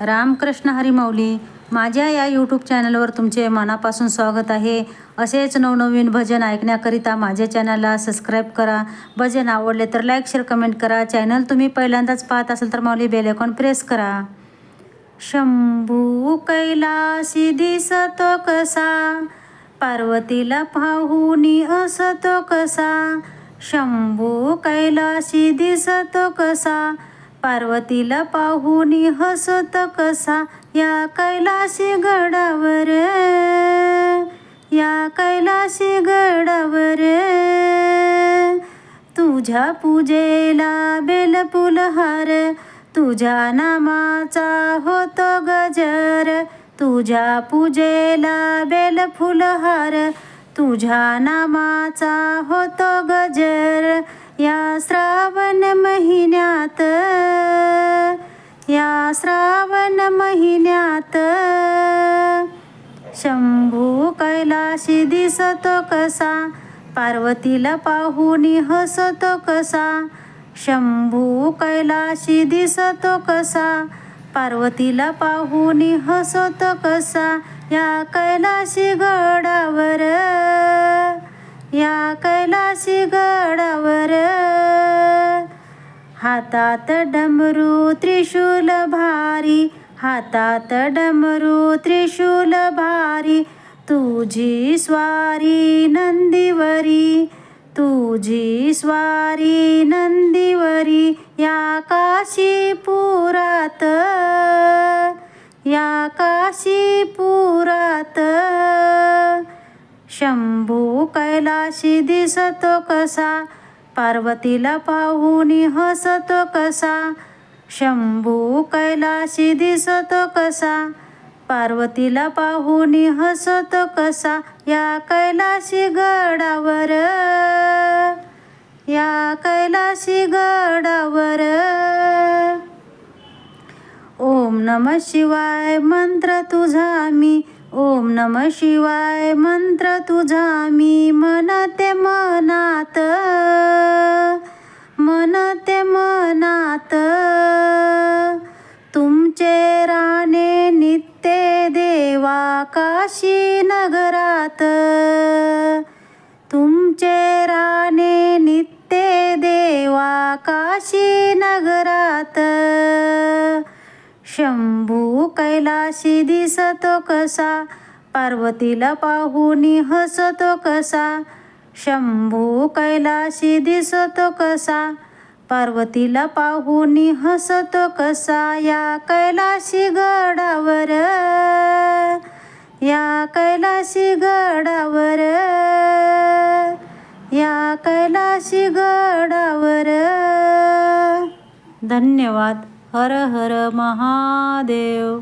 रामकृष्ण हरिमौली माझ्या या यूट्यूब चॅनलवर तुमचे मनापासून स्वागत आहे. असेच नवनवीन भजन ऐकण्याकरिता माझ्या चॅनलला सबस्क्राईब करा. भजन आवडले तर लाईक शेअर कमेंट करा. चॅनल तुम्ही पहिल्यांदाच पाहत असेल तर माऊली बेल आयकॉन प्रेस करा. शंभू कैलासी दिसतो कसा? पार्वतीला पाहुनी असतो कसा? शंभू कैलासी दिसतो कसा? पार्वतीला पाहुनी हसत कसा या कैलासी गडावर? या कैलासी गडावर? तुझ्या पूजेला बेलफुलहार तुझ्या नामाचा होतो गजर तुझ्या पूजेला बेलफुलहार तुझ्या नामाचा होतो गजर. या श्रावण महिन्यात श्रावण महिन्यात शंभू कैलाशी दिसतो कसा? पार्वतीला पाहुनी हसतो कसा? शंभू कैलाशी दिसतो कसा? पार्वतीला पाहुनी हसतो कसा? या कैलाशी गळ हातात डमरू त्रिशूल भारी हातात डमरू त्रिशूल भारी तुझी स्वारी नंदीवरी तुझी स्वारी नंदीवरी या काशी पुरात या काशी पुरात. शंभू कैलाशी दिसतो कसा पार्वतीला पाहून हसतो कसा? शंभू कैलाशी दिसतो कसा? पार्वतीला पाहून हसतो कसा? या कैलाशी गडावर. या कैलाशी गडावर. ओम नम शिवाय मंत्र तुझा मी. ओम नम शिवाय मंत्र तुझा मी. मनाते मन आकाशी काशी नगरात तुमचे राणे नित्य देवा काशी नगरात. शंभू कैलाशी दिसतो कसा पार्वतीला पाहुनी हसतो कसा. शंभू कैलाशी दिसतो कसा पार्वतीला पाहुनी हसतो कसा या कैलाशी गडावर. या कैलाशी गडावर या कैलाशी गडावर. धन्यवाद. हर हर महादेव.